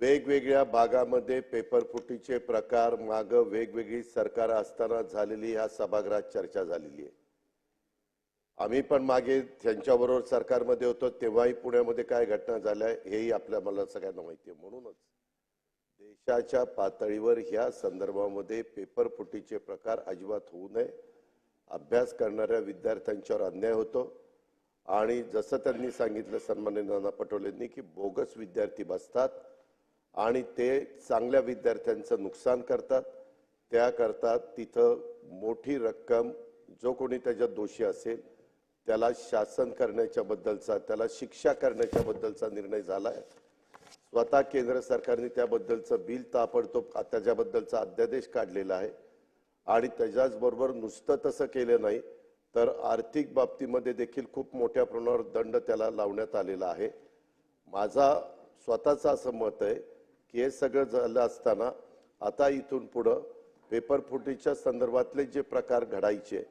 वेगवेगळ्या भागामध्ये पेपरफुटीचे प्रकार माग वेगवेगळी सरकार असताना झालेली ह्या सभागृहात चर्चा झालेली आहे. आम्ही पण मागे त्यांच्याबरोबर सरकारमध्ये होतो तेव्हाही पुण्यामध्ये काय घटना झाल्या हेही आपल्या मला सगळ्यांना माहिती आहे. म्हणूनच देशाच्या पातळीवर ह्या संदर्भामध्ये पेपरफुटीचे प्रकार अजिबात होऊ नये. अभ्यास करणाऱ्या विद्यार्थ्यांच्यावर अन्याय होतो. आणि जसं त्यांनी सांगितलं सन्मान्य नाना पटोलेंनी की बोगस विद्यार्थी बसतात. आणि ते चांगल्या विद्यार्थ्यांचं नुकसान करतात. त्याकरता तिथं मोठी रक्कम जो कोणी त्याच्यात दोषी असेल त्याला शासन करण्याच्या बद्दलचा त्याला शिक्षा करण्याच्या बद्दलचा निर्णय आहे स्वतः केंद्र सरकारने त्याबद्दलचं बिल ताबडतोब त्याच्याबद्दलचा अध्यादेश काढलेला आहे आणि त्याच्याचबरोबर नुसतं तसं केलं नाही तर आर्थिक बाबतीमध्ये देखील खूप मोठ्या प्रमाणावर दंड त्याला लावण्यात आलेला आहे. माझा स्वतःचं असं मत आहे की हे सगळं झालं असताना आता इथून पुढं पेपर फुटीच्या संदर्भातले जे प्रकार घडायचे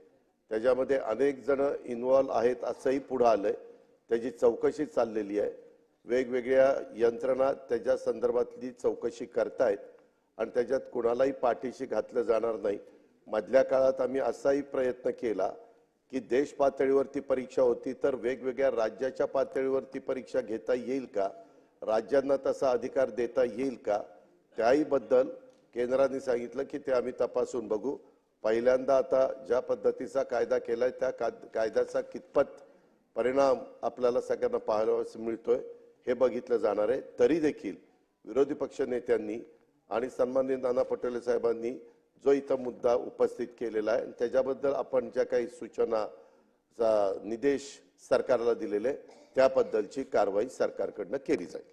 त्याच्यामध्ये अनेक जण इन्व्हॉल्व आहेत असंही पुढं आलंय. त्याची चौकशी चाललेली आहे. वेगवेगळ्या यंत्रणा त्याच्या संदर्भातली चौकशी करतायत आणि त्याच्यात कुणालाही पाठीशी घातलं जाणार नाही. मधल्या काळात आम्ही असाही प्रयत्न केला की देश पातळीवरती परीक्षा होती तर वेगवेगळ्या राज्याच्या पातळीवरती परीक्षा घेता येईल का? राज्यांना तसा अधिकार देता येईल का? त्याहीबद्दल केंद्राने सांगितलं की ते आम्ही तपासून बघू. पहिल्यांदा आता ज्या पद्धतीचा कायदा केलाय त्या काद- कायद्याचा कितपत परिणाम आपल्याला सगळ्यांना पाहायला मिळतोय हे बघितलं जाणार आहे. तरी देखील विरोधी पक्ष नेत्यांनी आणि सन्मान्य नाना पटोले साहेबांनी जो इथं मुद्दा उपस्थित केलेला आहे त्याच्याबद्दल आपण ज्या काही सूचना निदेश सरकारला दिलेले त्याबद्दलची कारवाई सरकारकडनं केली जाईल.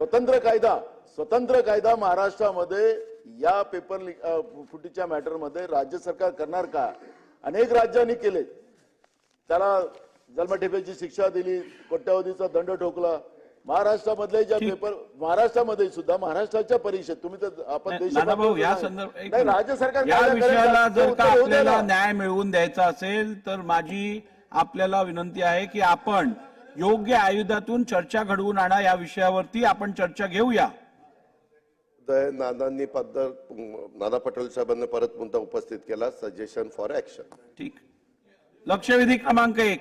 स्वतंत्र कायदा स्वतंत्र कायदा महाराष्ट्रामध्ये या पेपर फुटीच्या मॅटरमध्ये राज्य सरकार करणार का? अनेक राज्यांनी केले. त्याला जन्मठेपेची शिक्षा दिली कोट्यावधीचा दंड ठोकला. महाराष्ट्रामधले ज्या पेपर महाराष्ट्रामध्ये सुद्धा महाराष्ट्राच्या परीक्षेत तुम्ही तर आपण या. राज्य सरकार या विषयाला जर का आपल्याला. न्याय मिळवून द्यायचा असेल तर माझी आपल्याला विनंती आहे की आपण योग्य आयुधातून चर्चा घडवून आणा या विषयावरती आपण चर्चा घेऊया. नानांनी पद्धत नाना पटेल साहेबांनी परत मुद्दा उपस्थित केला सजेशन फॉर ऍक्शन ठीक. लक्षवेधी क्रमांक एक.